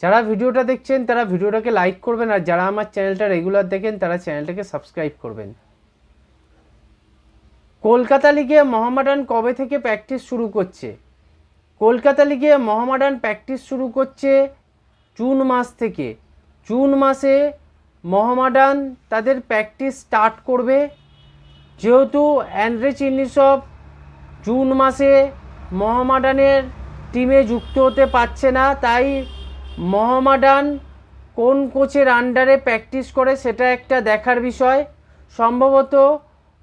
যারা ভিডিওটা দেখছেন, তারা ভিডিওটাকে লাইক করবেন আর যারা আমার চ্যানেলটা রেগুলার দেখেন, তারা চ্যানেলটাকে সাবস্ক্রাইব করবেন। কলকাতা লিগে মোহামেডান কবে থেকে প্র্যাকটিস শুরু করছে? কলকাতা লিগে মোহামেডান প্র্যাকটিস শুরু করছে জুন মাস থেকে। জুন মাসে মোহামেডান তাদের প্র্যাকটিস স্টার্ট করবে। যেহেতু অ্যান্ড্রে চিনিসব জুন মাসে মোহামেডানের টিমে যুক্ত হতে পারছে না, তাই মোহামেডান কোন কোচের আন্ডারে প্র্যাকটিস করে সেটা একটা দেখার বিষয়। সম্ভবত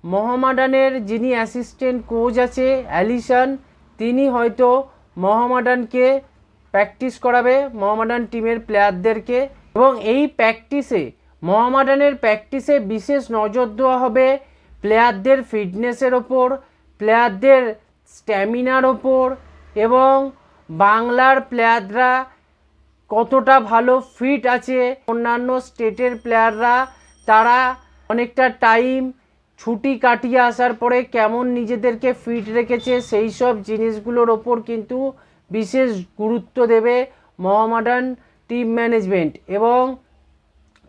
মহামাডানের যিনি অ্যাসিস্ট্যান্ট কোচ আছে, অ্যালিসন, তিনি হয়তো মহামাডানকে প্র্যাকটিস করাবে মোহামেডান টিমের প্লেয়ারদেরকে। এবং এই প্র্যাকটিসে মহামাডানের প্র্যাকটিসে বিশেষ নজর দেওয়া হবে প্লেয়ারদের ফিটনেসের ওপর, প্লেয়ারদের স্ট্যামিনার ওপর এবং বাংলার প্লেয়াররা কতটা ভালো ফিট আছে অন্যান্য স্টেটের প্লেয়াররা তারা অনেকটা টাইম ছুটি কাটিয়ে আসার পরে কেমন নিজেদেরকে ফিট রেখেছে, সেই সব জিনিসগুলোর ওপর কিন্তু বিশেষ গুরুত্ব দেবে মোহামেডান টিম ম্যানেজমেন্ট এবং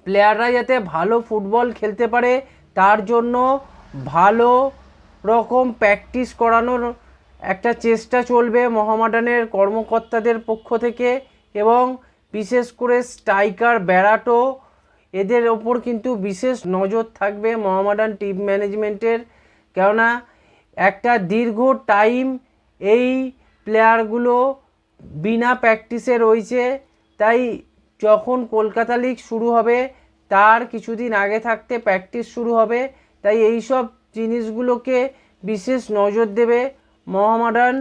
প্লেয়াররা যাতে ভালো ফুটবল খেলতে পারে, তার জন্য ভালো রকম প্র্যাকটিস করানোর একটা চেষ্টা চলবে মোহামেডানের কর্মকর্তাদের পক্ষ থেকে এবং বিশেষ করে স্ট্রাইকার, ব্যারাটো, এদের ওপর কিন্তু বিশেষ নজর থাকবে মোহামেডান টিম ম্যানেজমেন্টের। কেননা একটা দীর্ঘ টাইম এই প্লেয়ারগুলো বিনা প্র্যাকটিসে রয়েছে। তাই যখন কলকাতা লিগ শুরু হবে, তার কিছুদিন আগে থাকতে প্র্যাকটিস শুরু হবে। তাই এই সব জিনিসগুলোকে বিশেষ নজর দেবে মোহামেডান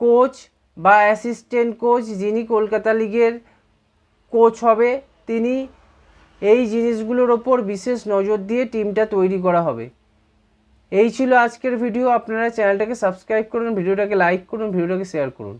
কোচ বা অ্যাসিস্ট্যান্ট কোচ যিনি কলকাতা লিগের কোচ হবে, তিনি এই জিনিসগুলোর ওপর বিশেষ নজর দিয়ে টিমটা তৈরি করা হবে। এই ছিল আজকের ভিডিও আপনারা চ্যানেলটাকে সাবস্ক্রাইব করুন ভিডিওটাকে লাইক করুন ভিডিওটাকে শেয়ার করুন।